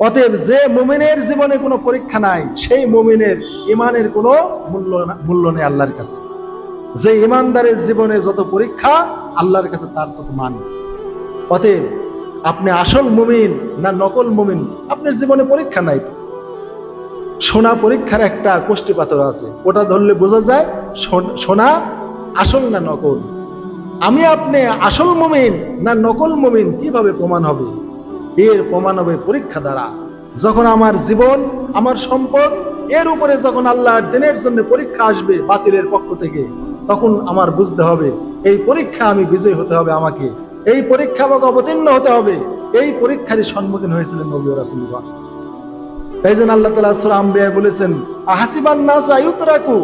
অতএব যে মুমিনের জীবনে কোনো পরীক্ষা নাই, সেই মুমিনের ইমানের কোনো মূল্য মূল্য নেই আল্লাহর কাছে। যে ইমানদারের জীবনে যত পরীক্ষা, আল্লাহর কাছে তার তত মান অতএব আপনি আসল মুমিন না নকল মুমিন, আপনার জীবনে পরীক্ষা নাই। সোনা পরীক্ষার একটা কোষ্ঠী পাথর আছে, ওটা ধরলে বোঝা যায় সোনা আসল না নকল। আমি আপনি আসল মুমিন না নকল মুমিন, কীভাবে প্রমাণ হবে? এর প্রমাণ হবে পরীক্ষা দ্বারা। যখন আমার জীবন, আমার সম্পদ, এর উপরে যখন আল্লাহর দিনের জন্য পরীক্ষা আসবে বাতিলের পক্ষ থেকে, তখন আমার বুঝতে হবে, এই পরীক্ষা আমি বিজয় হতে হবে আমাকে। এই পরীক্ষা আমাকে অবতীর্ণ হতে হবে। এই পরীক্ষারই সম্মুখীন হয়েছিলেন নবী রাসুলগণ। তাই জন্য আল্লাহ তালা সুরা আম্বিয়ায় বলেছেন, আহাসিবান নাস আয়ুতরাকু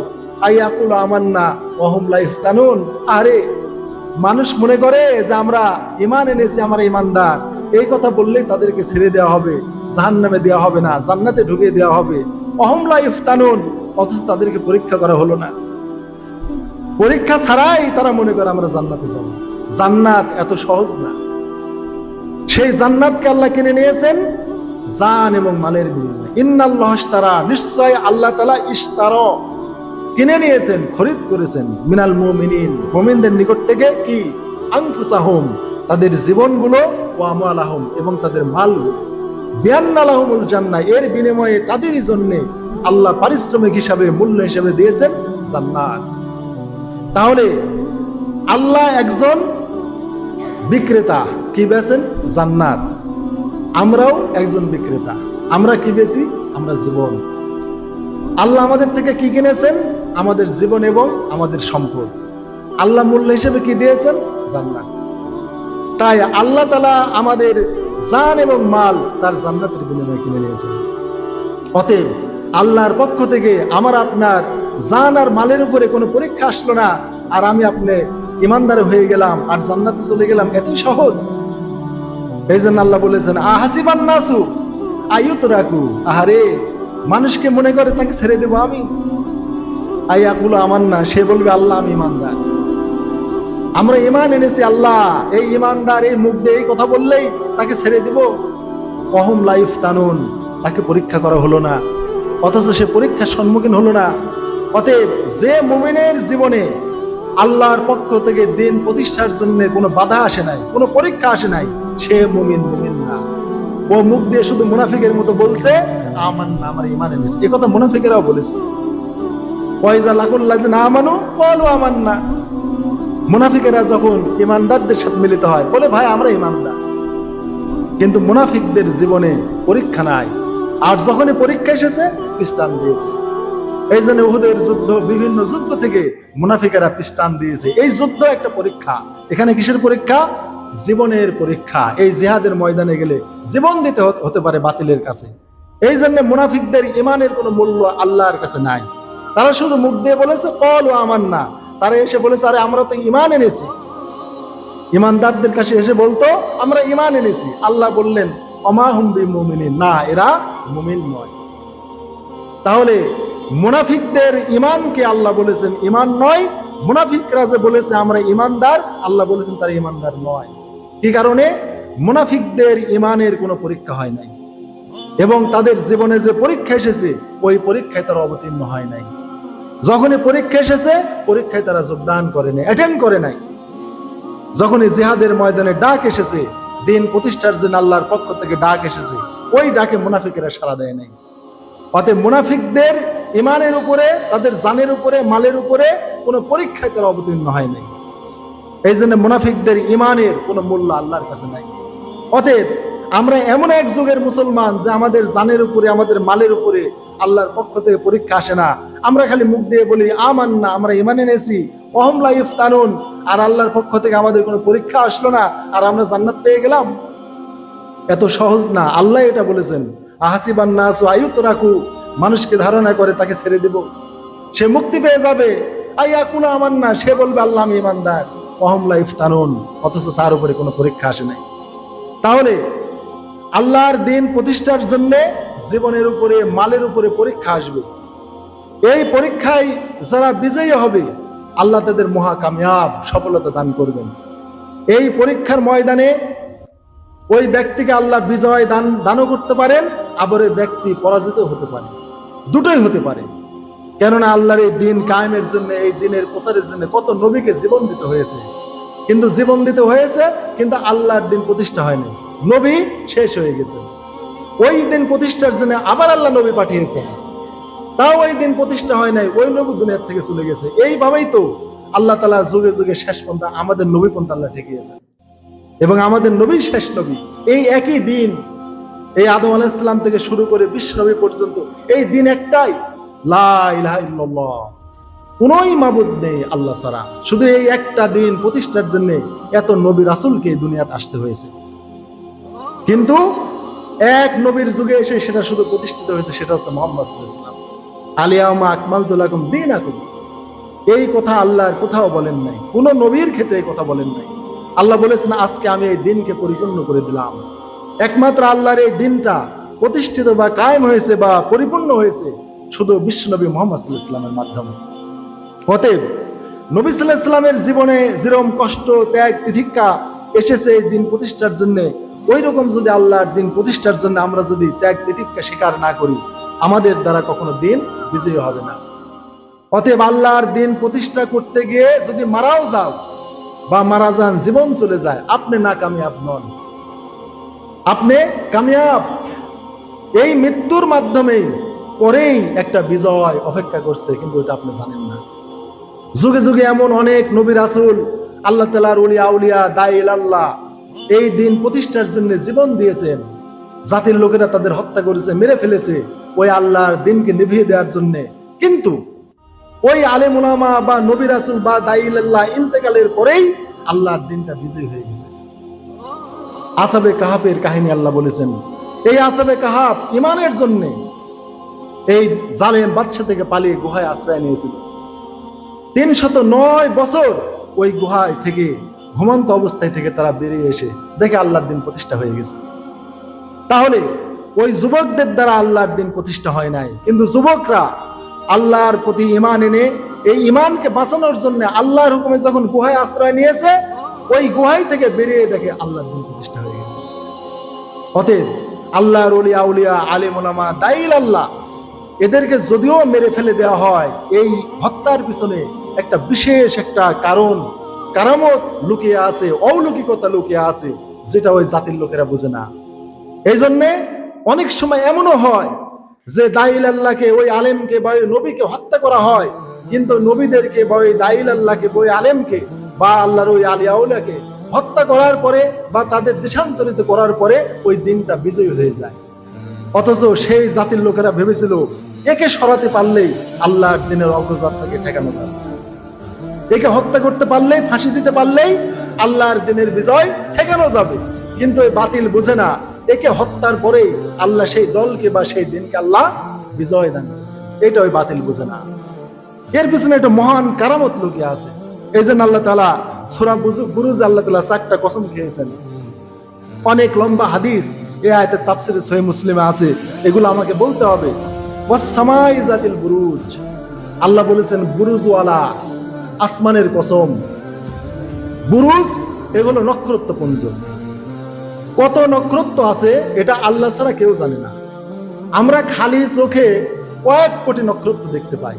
আইয়াকুল আমান্না ওহম লাইফ তানুন আরে, মানুষ মনে করে যে আমরা ইমান এনেছি, আমরা ইমানদার এই কথা বললেই তাদেরকে ছেড়ে দেওয়া হবে জাহান নামে দেওয়া হবে না, জান্নাতে ঢুকিয়ে দেওয়া হবে। অহম লাইফ তানুন অথচ তাদেরকে পরীক্ষা করা হলো না। পরীক্ষা ছাড়াই তারা মনে করে আমরা জান্নাতে যাব। জান্নাত এত সহজ না। সেই জান্নাতকে আল্লাহ কিনে নিয়েছেন জান এবং মালের বিনিময়ে। ইন্নাল্লাহ তারা নিশ্চয় আল্লাহ তালা ইস্তার কিনে নিয়েছেন, খরিদ করেছেন। মিনাল মুমিনিন, মুমিনদের নিকট থেকে কি? আনফুসাহুম, তাদের জীবনগুলো ও এবং তাদের মালগুলো বিয়ান্নালাহুমুল জান্নাহ, এর বিনিময়ে তাদেরই জন্য আল্লাহ পারিশ্রমিক হিসাবে, মূল্য হিসাবে দিয়েছেন জান্নাত। তাহলে আল্লাহ একজন বিক্রেতা, কি বেছেন জান্নাত। আমরাও একজন বিক্রেতা। আমরা কি বেছি আমরা জীবন। আল্লাহ আমাদের থেকে কি কিনেছেন? আমাদের জীবন এবং আমাদের সম্পদ। আল্লাহ মূল্য হিসেবে কি দিয়েছেন? জান্নাত। তাই আল্লাহ তালা আমাদের জান এবং মাল তার জান্নাতের বিনিময়ে কিনে নিয়েছেন। অতএব আল্লাহর পক্ষ থেকে আমার আপনার জান আর মালের উপরে কোনো পরীক্ষা আসলো না, আর আমি আপনি ইমানদার হয়ে গেলাম আর জান্নাতে চলে গেলাম এতই সহজ। এই জন্য আল্লাহ বলেছেন আহাসিবান নাসু আয়ুত রাখু আহারে, মানুষকে মনে করে তাকে ছেড়ে দেবো আমি। আইয়াকুলো আমার না সে বলবে, আল্লাহ, আমি ইমানদার। আমরা ইমান এনেছি আল্লাহ। এই ইমানদার এই মুখ দিয়ে এই কথা বললেই তাকে ছেড়ে দিব। অহম লাইফ তানুন, তাকে পরীক্ষা করা হলো না। অথচ সে পরীক্ষার সম্মুখীন হলো না। অতএব যে মুমিনের জীবনে আল্লাহর পক্ষ থেকে দিন প্রতিষ্ঠার জন্য কোনো বাধা আসে নাই, কোনো পরীক্ষা আসে নাই, সে মুমিন মুমিন না। ও মুখ দিয়ে শুধু মুনাফিকের মতো বলছে আমার না আমার ইমান এনেছে। এ কথা মুনাফিকেরাও বলেছে। ওয়াইজা লাকুল্লাহ না আমানু বলো আমার না মুনাফিকেরা যখন ইমানদারদের সাথে মিলিত হয়, বলে, ভাই, আমরা ইমানদার। কিন্তু মুনাফিকদের জীবনে পরীক্ষা নাই। আর যখনই পরীক্ষা এসেছে খ্রিস্টান দিয়েছে। এই জন্য উহুদের যুদ্ধ, বিভিন্ন যুদ্ধ থেকে মুনাফিকেরা খ্রিস্টান দিয়েছে। এই যুদ্ধ একটা পরীক্ষা। এখানে কিসের পরীক্ষা? জীবনের পরীক্ষা। এই জিহাদের ময়দানে গেলে জীবন দিতে হতে পারে বাতিলের কাছে। এই জন্য মুনাফিকদের ইমানের কোনো মূল্য আল্লাহর কাছে নাই। তারা শুধু মুখ দিয়ে বলেছে, কল ও আমার না তারা এসে বলেছে, আরে আমরা তো ইমান এনেছি। ইমানদারদের কাছে এসে বলতো, আমরা ইমান এনেছি। আল্লাহ বললেন অমাহুম্বি মুমিনিন না, এরা মুমিন নয়। তাহলে মুনাফিকদের ইমানকে আল্লাহ বলেছেন ইমান নয়। মুনাফিকরা যে বলেছে, আমরা ইমানদার আল্লাহ বলেছেন, তারা ইমানদার নয়। কি কারণে? মুনাফিকদের ইমানের কোনো পরীক্ষা হয় নাই। এবং তাদের জীবনে যে পরীক্ষা এসেছে, ওই পরীক্ষায় তারা অবতীর্ণ হয় নাই। যখনই পরীক্ষা এসেছে, পরীক্ষায় তারা যোগদান করে নাই অ্যাটেন্ড করে নাই। যখনই জিহাদের ময়দানে ডাক এসেছে, দিন প্রতিষ্ঠার জন্য আল্লাহর পক্ষ থেকে ডাক এসেছে, ওই ডাকে মুনাফিকেরা সাড়া দেয় নাই। অতএব মুনাফিকদের ইমানের উপরে, তাদের জানের উপরে, মালের উপরে কোনো পরীক্ষায় তারা অবতীর্ণ হয় নাই। এই জন্য মুনাফিকদের ইমানের কোনো মূল্য আল্লাহর কাছে নাই। অতএব আমরা এমন এক যুগের মুসলমান যে আমাদের জানের উপরে, আমাদের মালের উপরে আল্লাহর পক্ষ থেকে পরীক্ষা আসে না। আমরা খালি মুখ দিয়ে বলি আমান না আমরা ইমান এনেছি, অহম লাইফ তানুন আর আল্লাহর পক্ষ থেকে আমাদের কোনো পরীক্ষা আসলো না, আর আমরা জান্নাত পেয়ে গেলাম। এত সহজ না, আল্লাহ এটা বলেছেন, আহাসিবান নাস আয়ুত রাখু মানুষকে ধারণা করে তাকে ছেড়ে দেব। সে মুক্তি পেয়ে যাবে। আইয়া কুনা আমার না সে বলবে, আল্লাহ আমি ইমানদার অহম লাইফ তানুন অথচ তার উপরে কোনো পরীক্ষা আসে নাই। তাহলে আল্লাহর দিন প্রতিষ্ঠার জন্য জীবনের উপরে, মালের উপরে পরীক্ষা আসবে। এই পরীক্ষায় যারা বিজয়ী হবে, আল্লাহ তাদের মহা কামিয়াব সফলতা দান করবেন। এই পরীক্ষার ময়দানে ওই ব্যক্তিকে আল্লাহ বিজয় দান, দানও করতে পারেন, আবার ওই ব্যক্তি পরাজিত হতে পারে। দুটোই হতে পারে। কেননা আল্লাহর এই দিন কায়েমের জন্য, এই দিনের প্রচারের জন্য কত নবীকে জীবন দিতে হয়েছে। কিন্তু জীবন দিতে হয়েছে, কিন্তু আল্লাহর দিন প্রতিষ্ঠা হয়নি। নবী শেষ হয়ে গেছে। ওই দিন প্রতিষ্ঠার জন্য আবার আল্লাহ নবী পাঠিয়েছেন। তাও ওই দিন প্রতিষ্ঠা হয় নাই, ওই নবী দুনিয়ার থেকে চলে গেছে। এইভাবেই তো আল্লাহ তালা যুগে যুগে শেষ পন্থা আমাদের নবী পন্থা আল্লাহ ঠেকিয়েছেন। এবং আমাদের নবী শেষ নবী, এই একই দিন এই আদম আলাইসাল্লাম থেকে শুরু করে বিশ্ব নবী পর্যন্ত এই দিন একটাই, লা ইলাহা ইল্লাল্লাহ। মাবুদ নেই আল্লাহ ছাড়া। শুধু এই একটা দিন প্রতিষ্ঠার জন্য এত নবী রাসুলকে দুনিয়াতে আসতে হয়েছে। কিন্তু এক নবীর যুগে এসে সেটা শুধু প্রতিষ্ঠিত হয়েছে, সেটা হচ্ছে মোহাম্মদ ইসলাম আলিয়ামা আকমাল তুলাকুম দিন আকুম এই কথা আল্লাহর কোথাও বলেন নাই, কোন নবীর ক্ষেত্রে এই কথা বলেন নাই। আল্লাহ বলেছেন, আজকে আমি এই দিনকে পরিপূর্ণ করে দিলাম। একমাত্র আল্লাহর এই দিনটা প্রতিষ্ঠিত বা কায়েম হয়েছে বা পরিপূর্ণ হয়েছে শুধু বিশ্বনবী মোহাম্মদ সাল্লাহ ইসলামের মাধ্যমে। অতএব নবী সাল্লাহ ইসলামের জীবনে যেরম কষ্ট, ত্যাগ তিধিক্ষা এসেছে এই দিন প্রতিষ্ঠার জন্য ওই রকম যদি আল্লাহর দিন প্রতিষ্ঠার জন্য আমরা যদি ত্যাগ তিতিক্ষা স্বীকার না করি, আমাদের দ্বারা কখনো দিন বিজয়ী হবে না। অতএব আল্লাহর দিন প্রতিষ্ঠা করতে গিয়ে যদি মারাও যাও বা মারা যান, জীবন চলে যায়, আপনি না কামিয়াব নন। আপনি কামিয়াব। এই মৃত্যুর মাধ্যমেই পরেই একটা বিজয় অপেক্ষা করছে, কিন্তু এটা আপনি জানেন না। যুগে যুগে এমন অনেক নবী রাসুল, আল্লাহ তালার উলিয়া উলিয়া দাইল আল্লাহ এই দিন প্রতিষ্ঠার জন্য জীবন দিয়েছেন। জাতির লোকেরা তাদের হত্যা করেছে, মেরে ফেলেছে ওই আল্লাহর দিনকে নিভিয়ে দেওয়ার জন্য। কিন্তু ওই আলেম উলামা বা নবী রাসুল বা দাইল আল্লাহ ইন্তেকালের পরেই আল্লাহর দিনটা বিজয় হয়ে গেছে। আসাবে কাহাফের কাহিনী আল্লাহ বলেছেন, এই আসাবে কাহাব ইমানের জন্যে এই জালেম বাদশা থেকে পালিয়ে গুহায় আশ্রয় নিয়েছিল। তিনশত নয় বছর ওই গুহায় থেকে ঘুমন্ত অবস্থায় থেকে তারা বেরিয়ে এসে দেখে আল্লাহর দিন প্রতিষ্ঠা হয়ে গেছে। তাহলে ওই যুবকদের দ্বারা আল্লাহর দিন প্রতিষ্ঠা হয় নাই। কিন্তু যুবকরা আল্লাহর প্রতি ইমান এনে এই ইমানকে বাঁচানোর জন্য আল্লাহর হুকুমে যখন গুহায় আশ্রয় নিয়েছে, ওই গুহাই থেকে বেরিয়ে দেখে আল্লাহর দিন প্রতিষ্ঠা হয়ে গেছে। অতএব আল্লাহর উলিয়া উলিয়া, আলিম ওলামা দাইল আল্লাহ, এদেরকে যদিও মেরে ফেলে দেওয়া হয়, এই হত্যার পিছনে একটা বিশেষ একটা কারণ কারামত লুকিয়ে আছে, অলৌকিকতা লুকিয়ে আছে, যেটা ওই জাতির লোকেরা বুঝে না। এই জন্যে অনেক সময় এমনও হয় যে দাইল আল্লাহকে, ওই আলেমকে বা ওই নবীকে হত্যা করা হয়, কিন্তু নবীদেরকে বা ওই দাইল আল্লাহকে বা ওই আলেমকে বা আল্লাহর ওই আলিয়াউলাকে হত্যা করার পরে বা তাদের দেশান্তরিত করার পরে ওই দিনটা বিজয়ী হয়ে যায়। অথচ সেই জাতির লোকেরা ভেবেছিল, একে সরাতে পারলেই আল্লাহর দিনের অগ্রযাত্রাকে ঠেকানো যাবে। একে হত্যা করতে পারলেই, ফাঁসি দিতে পারলেই আল্লাহর দিনের বিজয় ঠেকানো যাবে। কিন্তু বাতিল বুঝে না, একে হত্যার পরেই আল্লাহ সেই দলকে বা সেই দিনকে আল্লাহ বিজয় দান। এটা ওই বাতিল বুঝে না। এর পিছনে একটা মহান কারামত লুকিয়ে আছে। এই জন্য আল্লাহ তালা সোরা বুরুজ আল্লাহ তালা চারটা কসম খেয়েছেন। অনেক লম্বা হাদিস এ আয়তের তাফসিরে সহি মুসলিমে আছে। এগুলো আমাকে বলতে হবে। ওয়াসসামাই জাতিল বুরুজ। আল্লাহ বলেছেন, বুরুজওয়ালা আসমানের কসম। বুরুজ, এগুলো নক্ষত্রপুঞ্জ। কত নক্ষত্র আছে, এটা আল্লাহ ছাড়া কেউ জানে না। আমরা খালি চোখে কয়েক কোটি নক্ষত্র দেখতে পাই।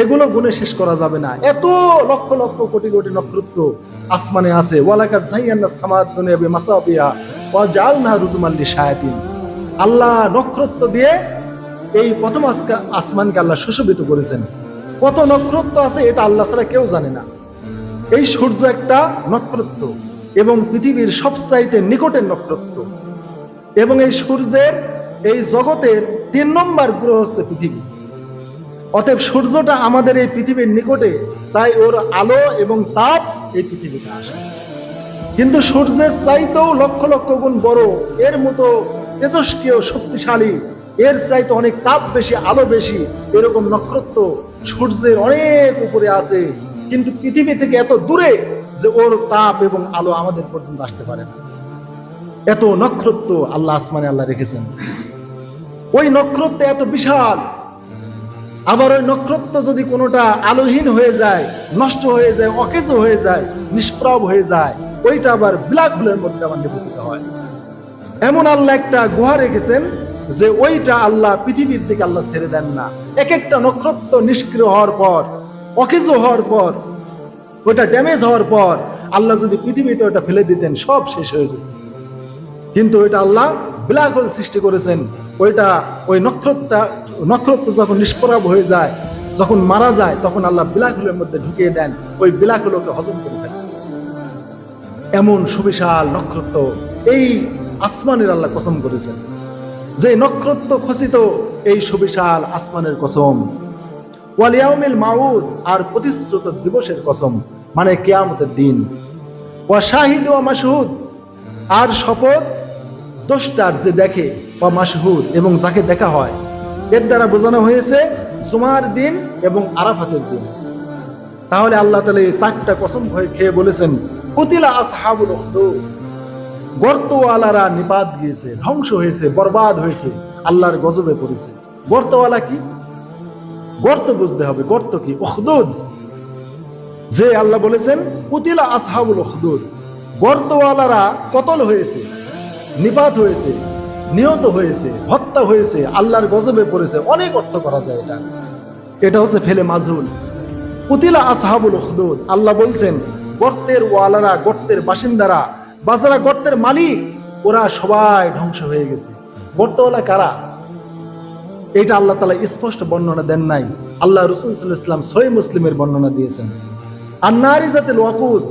এগুলো গুণে শেষ করা যাবে না। এত লক্ষ লক্ষ কোটি কোটি নক্ষত্র আসমানে আছে। ওয়ালাকা আল্লাহ নক্ষত্র দিয়ে এই প্রথম আসমানকে আল্লাহ সুশোভিত করেছেন। কত নক্ষত্র আছে এটা আল্লাহ ছাড়া কেউ জানে না। এই সূর্য একটা নক্ষত্র এবং পৃথিবীর সবচাইতে নিকটের নক্ষত্র। এবং এই সূর্যের, এই জগতের তিন নম্বর গ্রহ হচ্ছে পৃথিবী। অতএব সূর্যটা আমাদের এই পৃথিবীর নিকটে, তাই ওর আলো এবং তাপ এই পৃথিবীতে আসে। কিন্তু সূর্যের চাইতেও লক্ষ লক্ষ গুণ বড়, এর মতো তেজস্ক্রিয়, শক্তিশালী, এর চাইতে অনেক তাপ বেশি, আলো বেশি, এরকম নক্ষত্র সূর্যের অনেক উপরে আছে, কিন্তু পৃথিবী থেকে এত দূরে যে ওর তাপ এবং আলো আমাদের পর্যন্ত আসতে পারে না। এত নক্ষত্র আল্লাহ আসমানে আল্লাহ রেখেছেন। ওই নক্ষত্র এত বিশাল। আবার ওই নক্ষত্র যদি কোনোটা আলোহীন হয়ে যায়, নষ্ট হয়ে যায়, অকেজ হয়ে যায় নিষ্প্রভ হয়ে যায়, ওইটা আবার ব্ল্যাক হোলের মধ্যে আবার নিপতিত হয়। এমন আল্লাহ একটা গুহা রেখেছেন যে ওইটা আল্লাহ পৃথিবীর দিকে আল্লাহ ছেড়ে দেন না। এক একটা নক্ষত্র নিষ্ক্রিয় হওয়ার পর, অকেজো হওয়ার পর, ওইটা ড্যামেজ হওয়ার পর, আল্লাহ যদি পৃথিবীতে ওটা ফেলে দিতেন, সব শেষ হয়ে যেত। কিন্তু ওইটা আল্লাহ ব্ল্যাক হোল সৃষ্টি করেছেন। ওইটা ওই নক্ষত্র নক্ষত্র যখন নিষ্প্রভ হয়ে যায়, যখন মারা যায়, তখন আল্লাহ ব্ল্যাক হোলের মধ্যে ঢুকিয়ে দেন, ওই ব্ল্যাক হোলকে হজম করে ফেলেন। এমন সুবিশাল নক্ষত্র, এই আসমানের আল্লাহ কসম করেছেন। যে নক্ষত্র খচিত এই সুবিশাল আসমানের কসম। ওয়ালিয়াউমিল মাউদ আর প্রতিশ্রুত দিবসের কসম মানে কেয়ামতের দিন। ওয়া শাহিদ ওয়া মাসহুদ আর শপথ দোষটার যে দেখে বা মাসহুদ এবং যাকে দেখা হয়, এর দ্বারা বোঝানো হয়েছে জুমার দিন এবং আরাফাতের দিন। তাহলে আল্লাহ তালা চারটা কসম হয়ে খেয়ে বলেছেন, কুতিলা আসহাবুল উখদুদ। গর্তওয়ালারা নিপাত গিয়েছে, ধ্বংস হয়েছে, বরবাদ হয়েছে, আল্লাহর গজবে পড়েছে। গর্তওয়ালা কি? গর্ত বুঝতে হবে, গর্ত কি? উখদুদ। যে আল্লাহ বলেছেন, কুতিলা আসহাবুল উখদুদ। গর্তওয়ালারা কতল হয়েছে, নিপাত হয়েছে, নিহত হয়েছে, হত্যা হয়েছে, আল্লাহর গজবে পড়েছে, অনেক অর্থ করা যায় এটা। এটা হচ্ছে ফেলে মাজহুল। কুতিলা আসহাবুল উখদুদ, আল্লাহ বলছেন, গর্তের ওয়ালারা, গর্তের বাসিন্দারা বা যারা গর্তের মালিক, ওরা সবাই ধ্বংস হয়ে গেছে। গর্তওয়ালা কারা? এটা আল্লাহ তালা স্পষ্ট বর্ণনা দেন নাই। আল্লাহ রসুল ইসলাম সহি মুসলিমের বর্ণনা দিয়েছেন। আর নারী জাতের ওয়াকুদ,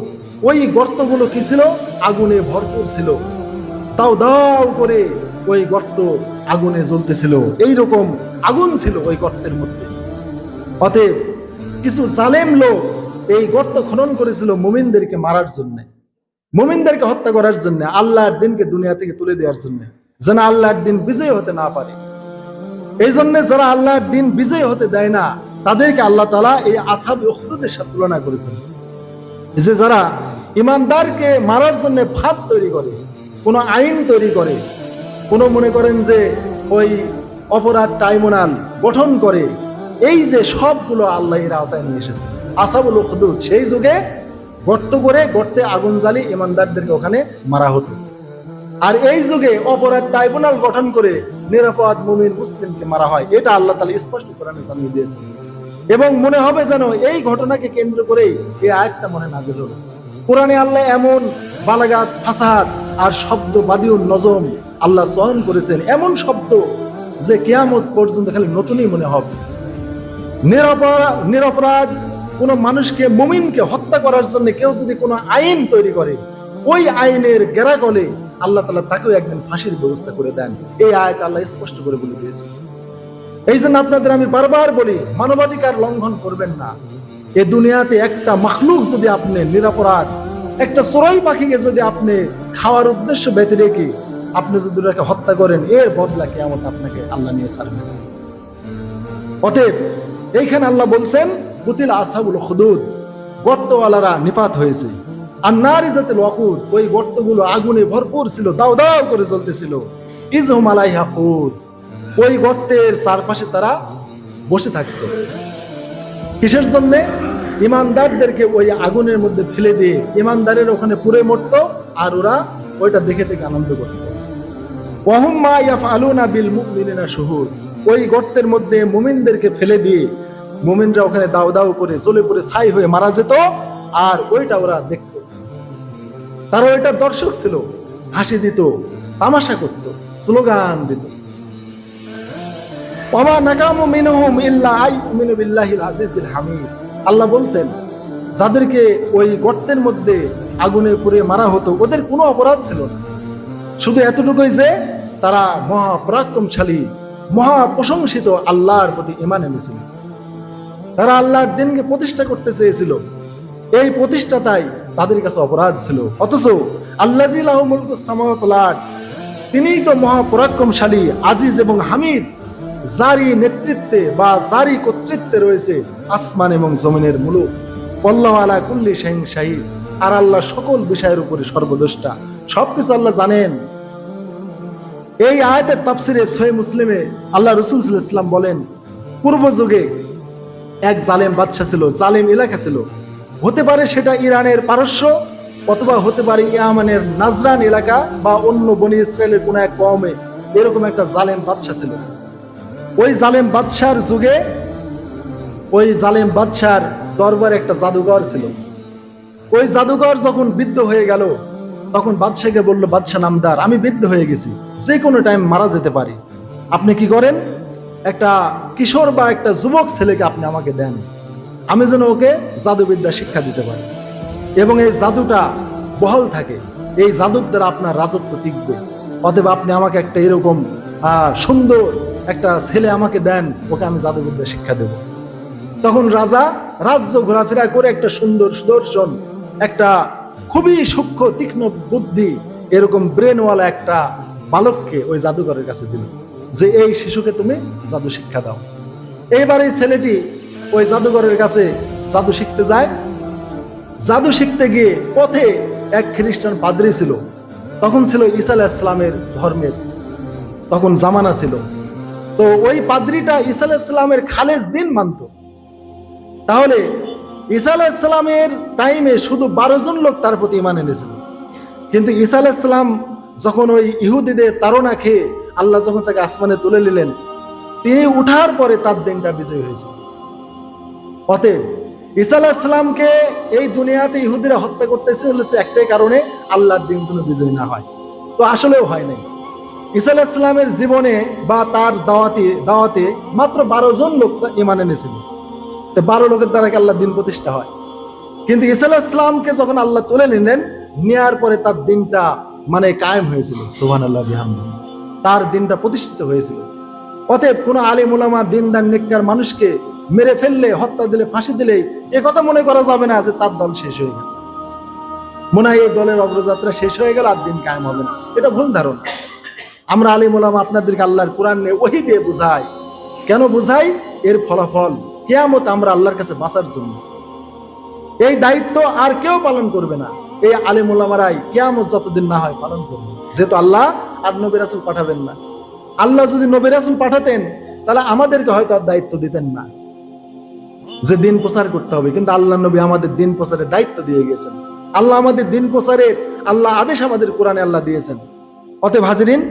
ওই গর্তগুলো কি ছিল? আগুনে ভরপুর ছিল। তাও দাও করে ওই গর্ত আগুনে জ্বলতেছিল। এইরকম আগুন ছিল ওই গর্তের মধ্যে। অতএব কিছু জালেম লোক এই গর্ত খনন করেছিল মুমিনদেরকে মারার জন্য। মুমিনদেরকে হত্যা করার জন্য, আল্লাহর দিনকে দুনিয়া থেকে তুলে দেওয়ার জন্য, যেন আল্লাহর দিন বিজয় হতে না পারে। এই জন্য যারা আল্লাহর দিন বিজয় হতে দেয় না, তাদেরকে আল্লাহ তালা এই আসাব উখদুদের সাথে তুলনা করেছেন। যে যারা ইমানদারকে মারার জন্য ফাঁদ তৈরি করে, কোনো আইন তৈরি করে, কোনো মনে করেন যে ওই অপরাধ ট্রাইব্যুনাল গঠন করে, এই যে সবগুলো আল্লাহ এর আওতায় নিয়ে এসেছে। আসাবুল উখদুদ সেই যুগে গর্ত করে গর্তে আগুন জ্বালি ইমানদারদেরকে ওখানে মারা হতো। আর এই যুগে অপরাধ ট্রাইব্যুনাল গঠন করে নিরাপদ মুমিন মুসলিমকে মারা হয়, এটা আল্লাহ তালা স্পষ্ট কোরআনে জানিয়ে দিয়েছে এবং মনে হবে যেন এই ঘটনাকে কেন্দ্র করেই এই আয়াতটা মনে নাজিল হলো। কোরআনে আল্লাহ এমন বালাগাত, ফাসাদ আর শব্দ বাদিউন নজম আল্লাহ চয়ন করেছেন, এমন শব্দ যে কেয়ামত পর্যন্ত খালি নতুনই মনে হবে। নিরপরাধ নিরপরাধ কোন মানুষকে, মুমিনকে হত্যা করার জন্য কেউ যদি কোনো আইন তৈরি করে, ওই আইনের গেরাকলে আল্লাহ তালা তাকেও একদিন ফাঁসির ব্যবস্থা করে দেন। এই আয়াত আল্লাহ স্পষ্ট করে বলে দিয়েছে এই জন্য আপনাদের আমি বারবার বলি, মানবাধিকার লঙ্ঘন করবেন না। এ দুনিয়াতে একটা মখলুক যদি আপনি নিরাপরাধ, একটা চড়াই পাখিকে যদি আপনি খাওয়ার উদ্দেশ্য ব্যতি রেখে আপনি যদি ওটাকে হত্যা করেন, এর বদলা কেমন আপনাকে আল্লাহ নিয়ে ছাড়বেন অতএব এইখানে আল্লাহ বলছেন বুতিল আসাবুল খুদুদ, গর্তওয়ালারা নিপাত হয়েছে। আর নারী জাতে ওয়াকুদ, ওই গর্তগুলো আগুনে ভরপুর ছিল, দাও দাও করে জ্বলতেছিল। ইজহুম আলাইহা ওই গর্তের চারপাশে তারা বসে থাকত। কিসের জন্য? ইমানদারদেরকে ওই আগুনের মধ্যে ফেলে দিয়ে ইমানদারের ওখানে পুড়ে মরত আর ওরা ওইটা দেখে দেখে আনন্দ করত। ওয়াহুম মা ইয়াফআলুনা বিল মুমিনিনা শুহুদ, ওই গর্তের মধ্যে মুমিনদেরকে ফেলে দিয়ে মুমিনরা ওখানে দাও দাও করে চলে পড়ে ছাই হয়ে মারা যেত, আর ওইটা ওরা দেখত। তারা ওইটার দর্শক ছিল, হাসি দিত, তামাশা করত, স্লোগান দিত। আল্লাহ বলছেন, যাদেরকে ওই গর্তের মধ্যে আগুনে পুড়ে মারা হতো, ওদের কোনো অপরাধ ছিল না। শুধু এতটুকুই যে, তারা মহা পরাক্রমশালী, মহা প্রশংসিত আল্লাহর প্রতি ইমান এনেছিল। তারা আল্লাহর দিনকে প্রতিষ্ঠা করতে চেয়েছিল। এই প্রতিষ্ঠাতাই তাদের কাছে অপরাধ ছিল। অথচ আল্লাহ তিনিই তো মহা পরাক্রমশালী আজিজ এবং হামিদ জারি নেতৃত্বে বা জারি কর্তৃত্বে রয়েছে আসমান এবং জমিনের মুলুক। পল্লাহ আলা কুল্লি শাহিন শাহিদ। আর আল্লাহ সকল বিষয়ের উপরে সর্বদোষটা সবকিছু আল্লাহ জানেন। এই আয়াতের তাফসিরে সহি মুসলিমে আল্লাহ রসুল ইসলাম বলেন, পূর্ব যুগে এক জালেম বাদশা ছিল, জালেম এলাকা ছিল। হতে পারে সেটা ইরানের পারস্য অথবা হতে পারে ইয়ামানের নাজরান এলাকা বা অন্য বনি ইসরায়েলের কোনো এক কমে এরকম একটা জালেম বাদশাহ ছিল। ওই জালেম বাদশার যুগে ওই জালেম বাদশার দরবার একটা জাদুঘর ছিল। ওই জাদুঘর যখন বৃদ্ধ হয়ে গেল, তখন বাদশাকে বলল বাদশাহ নামদার, আমি বৃদ্ধ হয়ে গেছি। যে কোনো টাইম মারা যেতে পারি। আপনি কি করেন? একটা কিশোর বা একটা যুবক ছেলেকে আপনি আমাকে দেন, আমি যেন ওকে জাদুবিদ্যা শিক্ষা দিতে পারি। এবং এই জাদুটা বহল থাকে, এই জাদুর দ্বারা আপনার রাজত্ব টিকবে। অতএব আপনি আমাকে একটা এরকম সুন্দর একটা ছেলে আমাকে দেন, ওকে আমি জাদুবিদ্যা শিক্ষা দেব। তখন রাজা রাজ্য ঘোরাফেরা করে একটা সুন্দর সুদর্শন, একটা খুবই সূক্ষ্ম, তীক্ষ্ণ বুদ্ধি, এরকম ব্রেনওয়ালা একটা বালককে ওই জাদুঘরের কাছে দিল। যে এই শিশুকে তুমি জাদু শিক্ষা দাও। এইবার এই ছেলেটি ওই জাদুঘরের কাছে জাদু শিখতে যায়। জাদু শিখতে গিয়ে পথে এক খ্রিস্টান পাদ্রী ছিল। তখন ছিল আলাইহিস ইসলামের ধর্মের তখন জামানা ছিল। তো ওই পাদ্রিটা আলাইহিস ইসলামের খালেজ দিন মানত। তাহলে ঈসা আলাইহিস ইসলামের টাইমে শুধু বারো জন লোক তার প্রতি ইমান এনেছিল। কিন্তু ঈসা আলাইহিস ইসলাম যখন ওই ইহুদিদের তাড়না খেয়ে আল্লাহ যখন তাকে আসমানে তুলে নিলেন, তিনি উঠার পরে তার দিনটা বিজয় হয়েছে। অতএব ঈসা আলাহিসাল্লামকে এই দুনিয়াতে ইহুদিরা হত্যা করতেছে একটাই কারণে আল্লাহর দিন যেন বিজয় না হয়। তো আসলেও হয় নাই। ঈসা আলাহিসাল্লামের জীবনে বা তার দাওয়াতে দাওয়াতে মাত্র বারো জন লোক ইমান এনেছিল। তো বারো লোকের দ্বারা কি আল্লাহর দিন প্রতিষ্ঠা হয়? কিন্তু ঈসা আলাহিসাল্লামকে যখন আল্লাহ তুলে নিলেন নেওয়ার পরে তার দিনটা মানে কায়েম হয়েছিল। সুহান আল্লাহ তার দিনটা প্রতিষ্ঠিত হয়েছিল। অতএব কোন আলিম উলামা, দিনদার, নেককার মানুষকে মেরে ফেললে, হত্যা দিলে, ফাঁসি দিলে এ কথা মনে করা যাবে না যে তার দল শেষ হয়ে গেল। মনে হয় এই দলের অগ্রযাত্রা শেষ হয়ে গেল আর দিন কায়েম হবে না। এটা ভুল ধারণা। আমরা আলিম উলামা আপনাদেরকে আল্লাহর কোরআন নিয়ে ওহি দিয়ে বুঝাই। কেন বুঝাই? এর ফলাফল কেয়ামত আমরা আল্লাহর কাছে বাঁচার জন্য। এই দায়িত্ব আর কেউ পালন করবে না। এই আলিম উলামারাই কেয়ামত যতদিন না হয় পালন করবে। যেহেতু আল্লাহ আর নবী রাসুল পাঠাবেন না। আল্লাহ যদি নবী রাসুল পাঠাতেন, তাহলে আমাদেরকে হয়তো আর দায়িত্ব দিতেন না। যে দিন প্রচার করতে হবে, কিন্তু আল্লাহ নবী আমাদের দিন প্রচারের দায়িত্ব দিয়ে গেছেন। আল্লাহ আমাদের দিন প্রচারের, আল্লাহ আদেশ আমাদের কোরআনে আল্লাহ দিয়েছেন। অতএব হাজিরিন,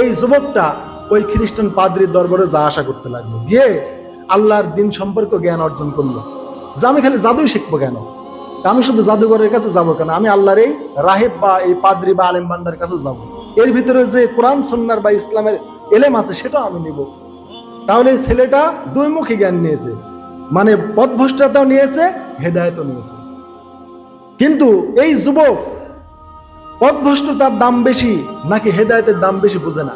এই যুবকটা ওই খ্রিস্টান পাদ্রির দরবারে যা আশা করতে লাগল। গিয়ে আল্লাহর দিন সম্পর্ক জ্ঞান অর্জন করল। যে আমি খালি জাদুই শিখব কেন? আমি শুধু জাদুঘরের কাছে যাব কেন? আমি আল্লাহর এই রাহেব বা এই পাদ্রি বা আলেম বান্দার কাছে যাব। এর ভিতরে যে কোরআন সন্ন্যার বা ইসলামের এলেম আছে, সেটাও আমি নিব। তাহলে ছেলেটা দুইমুখী জ্ঞান নিয়েছে। মানে পথভ্রষ্টতাও নিয়েছে, হেদায়তও নিয়েছে। কিন্তু এই যুবক পথভ্রষ্টতার দাম বেশি নাকি হেদায়তের দাম বেশি বুঝে না?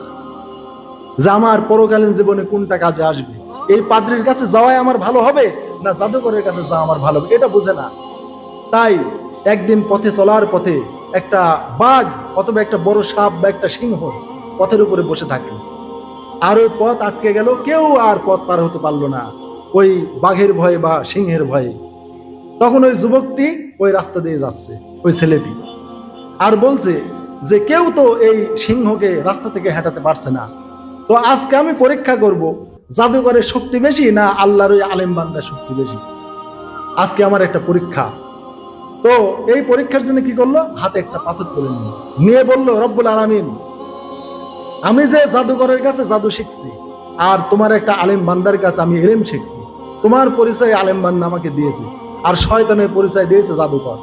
যে আমার পরকালীন জীবনে কোনটা কাজে আসবে? এই পাদ্রির কাছে যাওয়াই আমার ভালো হবে না জাদুকরের কাছে যাওয়া আমার ভালো হবে? এটা বোঝে না। তাই একদিন পথে চলার পথে একটা বাঘ অথবা একটা বড় সাপ বা একটা সিংহ পথের উপরে বসে থাকে আর ওই পথ আটকে গেল, কেউ আর পথ পার হতে পারল না, ওই বাঘের ভয়ে বা সিংহের ভয়ে। তখন ওই যুবকটি ওই রাস্তা দিয়ে যাচ্ছে, ওই ছেলেটি। আর বলছে যে, কেউ তো এই সিংহকে রাস্তা থেকে হেঁটাতে পারছে না। তো আজকে আমি পরীক্ষা করব, জাদুঘরের শক্তি বেশি না আল্লাহর ওই আলেম বান্দার শক্তি বেশি? আজকে আমার একটা পরীক্ষা তো এই পরীক্ষার জন্য কি করল? হাতে একটা পাথর তুলে নিল। নিয়ে বলল, রব্বুল আলামিন, আমি যে জাদুঘরের কাছে জাদু শিখছি আর তোমার একটা আলেম বান্দার কাছে আমি এলেম শিখছি, তোমার পরিচয় আলেম বান্দা আমাকে দিয়েছে আর শয়তানের পরিচয় দিয়েছে জাদুকর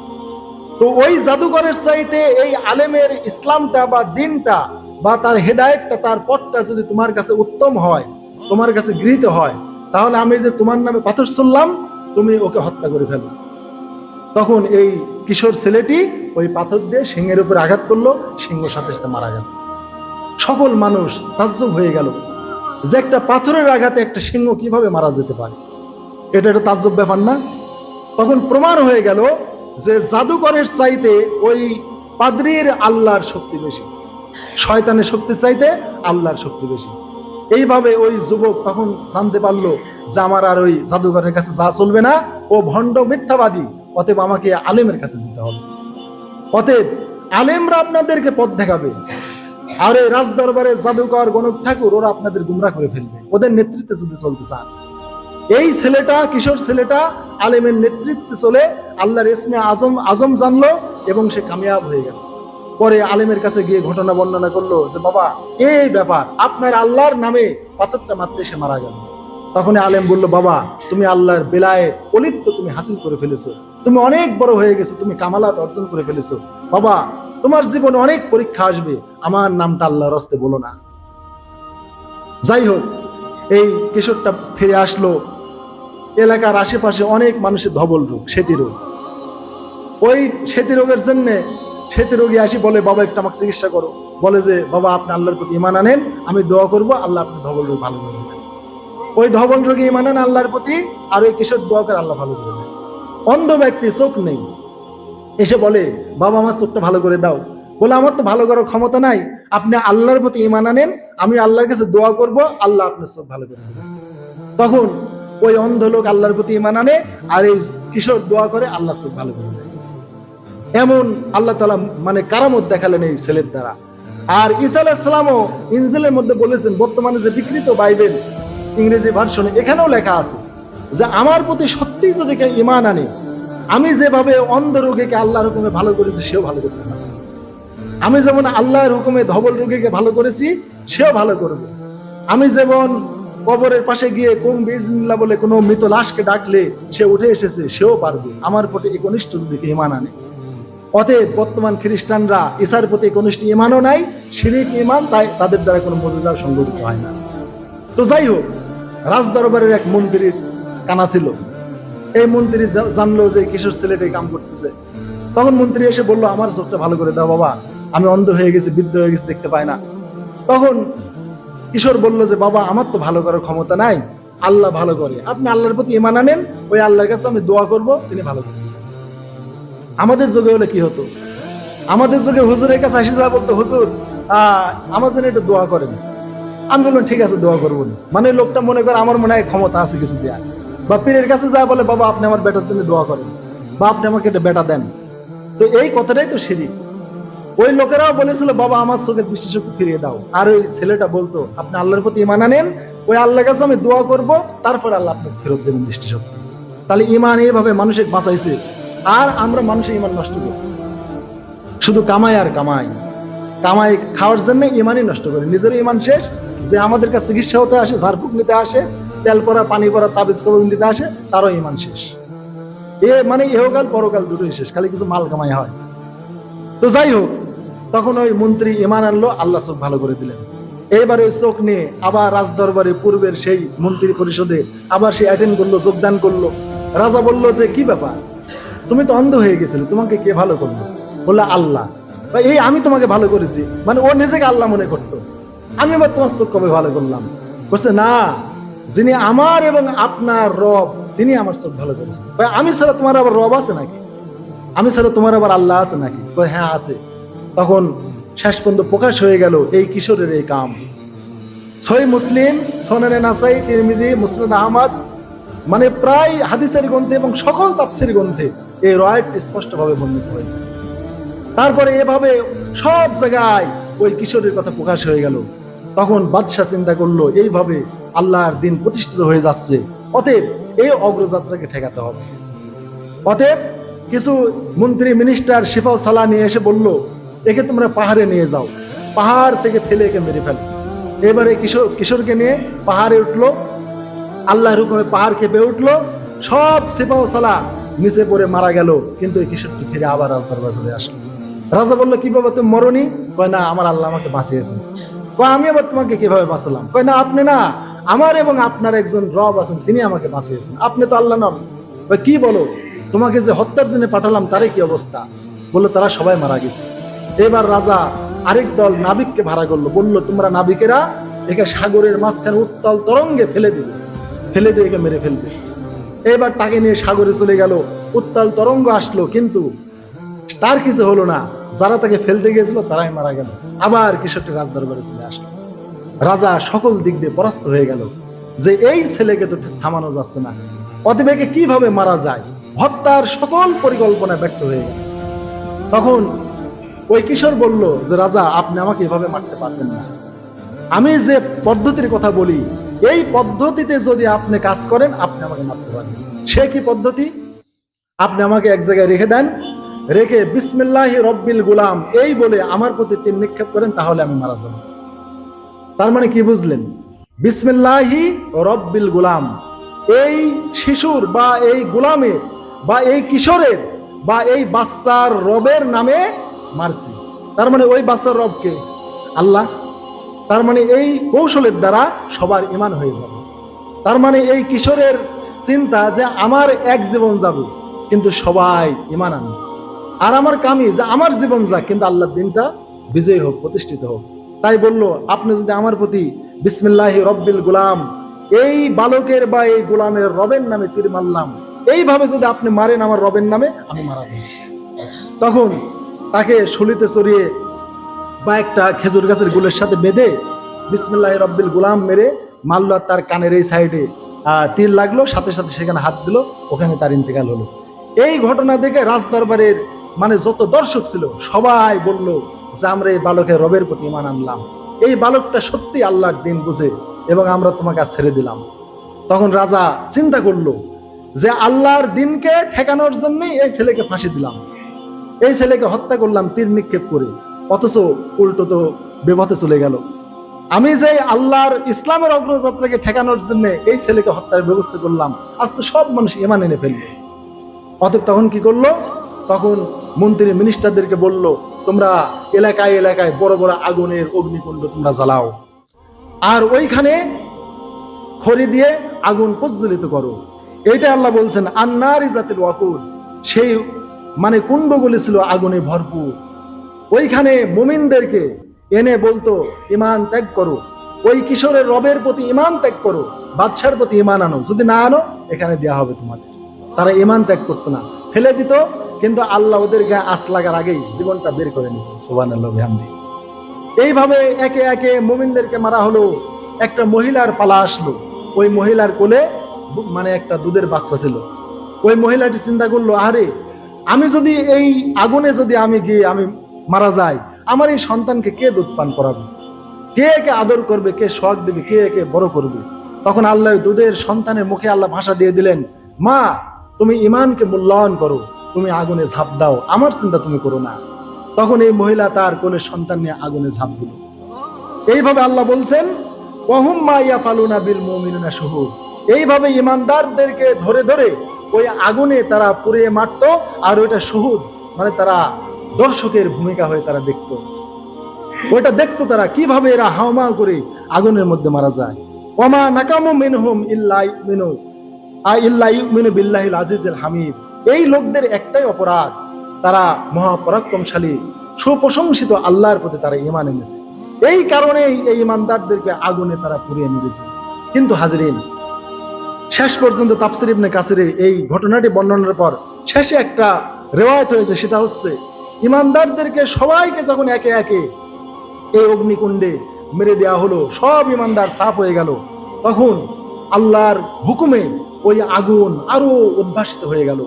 তো ওই জাদুঘরের চাইতে এই আলেমের ইসলামটা বা দিনটা বা তার হেদায়েতটা, তার পথটা যদি তোমার কাছে উত্তম হয়, তোমার কাছে গৃহীত হয়, তাহলে আমি যে তোমার নামে পাথর শুনলাম তুমি ওকে হত্যা করে ফেলো। তখন এই কিশোর ছেলেটি ওই পাথর দিয়ে সিংহের উপর আঘাত করল, সিংহ সাথে সাথে মারা গেল। সকল মানুষ, তাজ্জব হয়ে গেল। যে একটা পাথরের আঘাতে একটা সিংহ কীভাবে মারা যেতে পারে? এটা একটা তাজ্জব ব্যাপার না। তখন প্রমাণ হয়ে গেল যে জাদুকরের চাইতে ওই পাদ্রির আল্লাহর শক্তি বেশি। শয়তানের শক্তি চাইতে আল্লাহর শক্তি বেশি। এইভাবে ওই যুবক তখন জানতে পারল যে আমার আর ওই জাদুঘরের কাছে যা চলবে না। ও ভণ্ড মিথ্যাবাদী। অতএব আমাকে আলেমের কাছে যেতে হবে। অতএব আলেমরা আপনাদেরকে পথ দেখাবে। আর এই রাজ দরবারে জাদুকর গণক ঠাকুর, ওরা আপনাদের গুমরা করে ফেলবে। ওদের নেতৃত্বে যদি চলতে চান। এই ছেলেটা, কিশোর ছেলেটা আলেমের নেতৃত্বে চলে আল্লাহর ইসমে আজম আজম জানলো এবং সে কামিয়াব হয়ে গেল। পরে আলেমের কাছে গিয়ে ঘটনা বর্ণনা করল যে, বাবা, এই ব্যাপার, আপনার আল্লাহর নামে পাথরটা মারতে সে মারা গেল। তখন আলেম বলল, বাবা, তুমি আল্লাহর বেলায় অলিপ্ত তুমি হাসিল করে ফেলেছো। তুমি অনেক বড় হয়ে গেছো, তুমি কামালাত অর্জন করে ফেলেছো। বাবা, তোমার জীবনে অনেক পরীক্ষা আসবে, আমার নামটা আল্লাহর হস্তে বলো না। যাই হোক, এই কিশোরটা ফিরে আসলো। এলাকার আশেপাশে অনেক মানুষের ধবল রোগ, সেতি রোগ। ওই সেতি রোগের জন্যে সেতি রোগী আসি বলে, বাবা, একটু আমাকে চিকিৎসা করো। বলে যে, বাবা, আপনি আল্লাহর প্রতি ইমান আনেন, আমি দোয়া করব, আল্লাহ আপনি ধবল রোগ ভালো করে দেবেন ওই ধবল রোগী ইমান আনেন আল্লাহর প্রতি আর ওই কিশোর দোয়া করে আল্লাহ ভালো করে দেন অন্ধ ব্যক্তি চোখ নেই। এসে বলে, বাবা, আমার চোখটা ভালো করে দাও। বলে, আমার তো ভালো করার ক্ষমতা নাই। আপনি আল্লাহর প্রতি ইমান আনেন, আমি আল্লাহর কাছে দোয়া করব, আল্লাহ আপনার চোখ ভালো করে দেবেন তখন ওই অন্ধ লোক আল্লাহর প্রতি ইমান আনে আর এই কিশোর দোয়া করে, আল্লাহ চোখ ভালো করে দেয়। এমন আল্লাহ তালা মানে কারামত দেখালেন এই ছেলের দ্বারা। আর ঈসা আলাহিসাল্লামও ইনজিলের মধ্যে বলেছেন, বর্তমানে যে বিকৃত বাইবেল ইংরেজি ভার্সনে এখানেও লেখা আছে যে, আমার প্রতি সত্যিই যদি কেউ ইমান আনে, আমি যেভাবে অন্ধ রোগীকে আল্লাহর হুকুমে ভালো করেছি, সেও ভালো করতে পারবে আমি যেমন আল্লাহর হুকুমে ধবল রোগীকে ভালো করেছি, সেও ভালো করবে। আমি যেমন কবরের পাশে গিয়ে কোন বিজনিল্লা বলে কোনো মৃত লাশকে ডাকলে, সে উঠে এসেছে, সেও পারবে। আমার প্রতি একনিষ্ঠ যদি ইমান আনে। অতএব বর্তমান খ্রিস্টানরা ঈশার প্রতি একনিষ্ঠ ইমানও নাই, শিরিক ইমান তাই তাদের দ্বারা কোনো মজেজার সংগঠিত হয় না। তো যাই হোক রাজদরবারের এক মন্ত্রীর কানা ছিল। এই মন্ত্রী জানলো যে কিশোর ছেলেটা কাম করতেছে। তখন মন্ত্রী এসে বলল আমার চোখটা ভালো করে দাও বাবা। আমি অন্ধ হয়ে গেছি বৃদ্ধ হয়ে গেছি দেখতে পাই না। তখন কিশোর বলল যে বাবা আমার তো ভালো করার ক্ষমতা নাই। আল্লাহ ভালো করে। আপনি আল্লাহর প্রতি ইমান আনেন ওই আল্লাহর কাছে আমি দোয়া করব তিনি ভালো করবেন আমাদের যুগে হলে কি হতো? আমাদের যুগে হুজুরের কাছে আসি যা বলতো হুজুর আহ, আমার জন্য একটু দোয়া করেন। আমি বললাম, ঠিক আছে, দোয়া করব। মানে লোকটা মনে করে আমার মনে হয় ক্ষমতা আছে কিছু দেয়া বা পীরের কাছে যা বলে, বাবা, আপনি আমার বেটার জন্য দোয়া করেন বা আপনি আমাকে একটা বেটা দেন। তো এই কথাটাই তো সিঁড়ি ওই লোকেরাও বলেছিল, বাবা, আমার চোখের দৃষ্টিশক্তি ফিরিয়ে দাও। আর ওই ছেলেটা বলতো, আপনি আল্লাহর প্রতি ইমান আনেন, ওই আল্লাহর কাছে আমি দোয়া করব, তারপর আল্লাহ আপনাকে ফেরত দেবেন দৃষ্টিশক্তি। তাহলে ইমান এইভাবে মানুষের বাঁচাইছে, আর আমরা মানুষের ইমান নষ্ট করি। শুধু কামাই আর কামাই। কামাই খাওয়ার জন্য ইমানই নষ্ট করি। নিজের ইমান শেষ যে আমাদের কাছে চিকিৎসা হতে আসে, ঝাড়ফুঁক নিতে আসে, তেল পরা, পানি পরা, তাবিজ কবজ নিতে আসে, তারও ইমান শেষ। এ মানে ইহকাল, পরকাল দুটোই শেষ, খালি কিছু মাল কামাই হয়। তো যাই হোক, তখন ওই মন্ত্রী ইমান আনলো, আল্লাহ চোখ ভালো করে দিলেন। এইবার চোখ নিয়ে আবার রাজদরবারে পূর্বের সেই মন্ত্রী পরিষদে আবার সে অ্যাটেন্ড করল, যোগদান করল। রাজা বলল যে, কি ব্যাপার? তুমি তো অন্ধ হয়ে গেছিলে, তোমাকে কে ভালো করল? বলল, আল্লাহ। এই আমি তোমাকে ভালো করেছি। মানে ও নিজেকে আল্লাহ মনে করতো। আমি আবার তোমার চোখ কবে ভালো করলাম? বলছে, না, যিনি আমার এবং আপনার রব, তিনি আমার চোখ ভালো করেছেন। আমি ছাড়া তোমার আবার রব আছে নাকি? আমি ছাড়া তোমার আবার আল্লাহ আছে নাকি? হ্যাঁ আছে। তখন শেষ পর্যন্ত প্রকাশ হয়ে গেল এই কিশোরের এই কাম। ছয় মুসলিম, সোনানে নাসাই, তিরমিজি মুসলিম আহমদ মানে প্রায় হাদিসের গ্রন্থে এবং সকল তাফসির গ্রন্থে এই রয়টি স্পষ্টভাবে বর্ণিত হয়েছে। তারপরে এভাবে সব জায়গায় ওই কিশোরের কথা প্রকাশ হয়ে গেল। তখন বাদশাহ চিন্তা করল, এইভাবে আল্লাহর দিন প্রতিষ্ঠিত হয়ে যাচ্ছে। অতএব এই অগ্রযাত্রাকে ঠেকাতে হবে। অতএব কিছু মন্ত্রী মিনিস্টার শিফাও সালা নিয়ে এসে বলল, একে তোমরা পাহাড়ে নিয়ে যাও। পাহাড় থেকে ফেলে একে মেরে ফেলো। এবারে কিশোর, কিশোরকে নিয়ে পাহাড়ে উঠল। আল্লাহর হুকুমে পাহাড় কেঁপে উঠল। সব সিপাও সালা নিচে পড়ে মারা গেল, কিন্তু এই কিশোরটি ফিরে আবার রাজদরবার চলে আসলো। রাজা বলল, কি বাবা, তুমি মরনি? কয়, না, আমার আল্লাহ আমাকে বাঁচিয়েছেন। আমি আবার তোমাকে কীভাবে বাঁচালাম? কয়, না, আপনি না, আমার এবং আপনার একজন রব আছেন, তিনি আমাকে বাঁচিয়েছেন। আপনি তো আল্লাহ নন। কি বলো? তোমাকে যে হত্যার জন্য পাঠালাম, তারই কি অবস্থা? বলল, তারা সবাই মারা গেছে। এবার রাজা আরেক দল নাবিককে ভাড়া করল, বলল, তোমরা নাবিকেরা একে সাগরের মাঝখানে উত্তাল তরঙ্গে ফেলে দিবে, ফেলে দিয়ে একে মেরে ফেলবে। এবার তাকে নিয়ে সাগরে চলে গেল, উত্তাল তরঙ্গ আসলো, কিন্তু তার কিছু হলো না। যারা তাকে ফেলতে গিয়েছিল, তারাই মারা গেল। আবার কিশোরটি রাজদরবারে চলে আসলো। রাজা সকল দিক দিয়ে পরাস্ত হয়ে গেল যে এই ছেলেকে তো থামানো যাচ্ছে না। অতএব একে কীভাবে মারা যায়? হত্যার সকল পরিকল্পনা ব্যর্থ হয়ে গেল। তখন ওই কিশোর বলল যে, রাজা, আপনি আমাকে এভাবে মারতে পারবেন না। আমি যে পদ্ধতির কথা বলি, এই পদ্ধতিতে যদি আপনি কাজ করেন, আপনি আমাকে মারতে পারেন সে কি পদ্ধতি? আপনি আমাকে এক জায়গায় রেখে দেন রেখে বিসমিল্লাহি রব্বিল গুলাম, এই বলে আমার প্রতি তিন নিক্ষেপ করেন, তাহলে আমি মারা যাব। তার মানে কি বুঝলেন? বিসমিল্লাহি রব্বিল গুলাম, এই শিশুর বা এই গুলামের বা এই কিশোরের বা এই বাচ্চার রবের নামে মারছি। তার মানে ওই বাচ্চার রবকে আল্লাহ। তার মানে এই কৌশলের দ্বারা সবার ইমান হয়ে যাবে। তার মানে এই কিশোরের চিন্তা যে আমার এক জীবন যাবে, কিন্তু সবাই ইমান আনবে। আর আমার কামি যে আমার জীবন যাক, কিন্তু আল্লাহর দিনটা বিজয়ী হোক, প্রতিষ্ঠিত হোক। তাই বলল, আপনি যদি আমার প্রতি বিসমিল্লাহ রব্বিল গুলাম, এই বালকের বা এই গোলামের রবের নামে তীর মারলাম, এইভাবে যদি আপনি মারেন আমার রবের নামে, আমি মারা যাব তখন তাকে শুলিতে চড়িয়ে বা একটা খেজুর গাছের গুলের সাথে বেঁধে বিসমিল্লাহ রব্বিল গুলাম মেরে মারল আর তার কানের এই সাইডে তীর লাগল, সাথে সাথে সেখানে হাত দিল, ওখানে তার ইন্তেকাল হলো। এই ঘটনা দেখে রাজ দরবারের মানে যত দর্শক ছিল, সবাই বলল, যে আমরা এই বালকের রবের প্রতি ইমান আনলাম। এই বালকটা সত্যি আল্লাহর দিন বুঝে এবং আমরা তোমাকে ছেড়ে দিলাম। তখন রাজা চিন্তা করল যে আল্লাহর দিনকে ঠেকানোর জন্যই এই ছেলেকে ফাঁসি দিলাম। এই ছেলেকে হত্যা করলাম তীর নিক্ষেপ করে, অথচ উল্টো তো বেপথে চলে গেল। আমি যে আল্লাহর ইসলামের অগ্রযাত্রাকে ঠেকানোর জন্য এই ছেলেকে হত্যার ব্যবস্থা করলাম, আজ তো সব মানুষ ইমান এনে ফেলল অতএব তখন কি করল? তখন মন্ত্রী মিনিস্টারদেরকে বলল, তোমরা এলাকায় এলাকায় বড় বড় আগুনের অগ্নিকুণ্ড তোমরা জ্বালাও। আর ওইখানে খড়ি দিয়ে আগুন প্রজ্বলিত করো। এটা আল্লাহ বলছেন, আন্নার ইজাতিল ওয়াকুল সেই মানে কুণ্ডগুলি ছিল আগুনে ভরপুর। ওইখানে মুমিনদেরকে এনে বলতো ইমান ত্যাগ করো। ওই কিশোরের রবের প্রতি ইমান ত্যাগ করো। বাদশার প্রতি ইমান আনো। যদি না আনো, এখানে দেয়া হবে তোমাদের। তারা ইমান ত্যাগ করতো না। ফেলে দিত কিন্তু আল্লাহ ওদের গায়ে আস লাগার আগেই জীবনটা বের করে নিত সোবান এইভাবে একে একে মুমিনদেরকে মারা হলো, একটা মহিলার পালা আসলো। ওই মহিলার কোলে মানে একটা দুধের বাচ্চা ছিল। ওই মহিলাটি চিন্তা করল, আরে, আমি যদি এই আগুনে যদি আমি গিয়ে আমি মারা যাই, আমার এই সন্তানকে কে দুধ পান করাবে? কে একে আদর করবে, কে শখ দেবে, কে একে বড় করবে? তখন আল্লাহ দুধের সন্তানের মুখে আল্লাহ ভাষা দিয়ে দিলেন, মা, তুমি ইমানকে মূল্যায়ন করো। তুমি আগুনে ঝাঁপ দাও, আমার চিন্তা তুমি করো না। তখন এই মহিলা তার কোলে সন্তান নিয়ে আগুনে ঝাঁপ দিল। এইভাবে আল্লাহ বলছেন এইভাবে ইমানদারদেরকে ধরে ধরে ওই আগুনে তারা পুড়িয়ে মারতো, আর ওইটা শুহুদ মানে তারা দর্শকের ভূমিকা হয়ে তারা দেখতো। ওইটা দেখতো তারা কীভাবে এরা হাওমাও করে আগুনের মধ্যে মারা যায়। ওমা নাকামু মিনহুম ইল্লা মিনু আজিজুল হামিদ। এই লোকদের একটাই অপরাধ। তারা মহাপরাক্রমশালী, সুপ্রশংসিত আল্লাহর প্রতি তারা ইমান এনেছে। এই কারণেই এই ইমানদারদেরকে আগুনে তারা পুড়িয়ে মেরেছে। কিন্তু হাজরিন, শেষ পর্যন্ত তাফসির ইবনে কাসিরে এই ঘটনাটি বর্ণনার পর শেষে একটা রেওয়ায়ত হয়েছে, সেটা হচ্ছে ইমানদারদেরকে সবাইকে যখন একে একে এই অগ্নিকুণ্ডে মেরে দেওয়া হলো, সব ইমানদার সাফ হয়ে গেল। তখন আল্লাহর হুকুমে ওই আগুন আরও উদ্ভাসিত হয়ে গেল।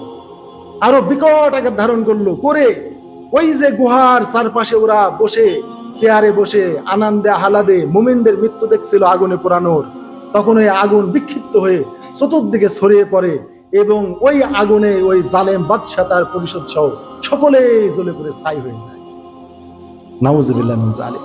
আরও বিকট আকার ধারণ করল, করে ওই যে গুহার চারপাশে ওরা বসে, চেয়ারে বসে, আনন্দে হালাদে মুমিনদের মৃত্যু দেখছিল আগুনে পোড়ানোর। তখন ওই আগুন বিক্ষিপ্ত হয়ে চতুর্দিকে ছড়িয়ে পড়ে এবং ওই আগুনে ওই জালেম বাদশা তার পরিষদ সহ সকলেই জ্বলে পড়ে ছাই হয়ে যায়। নাউজুবিল্লাহ জালিম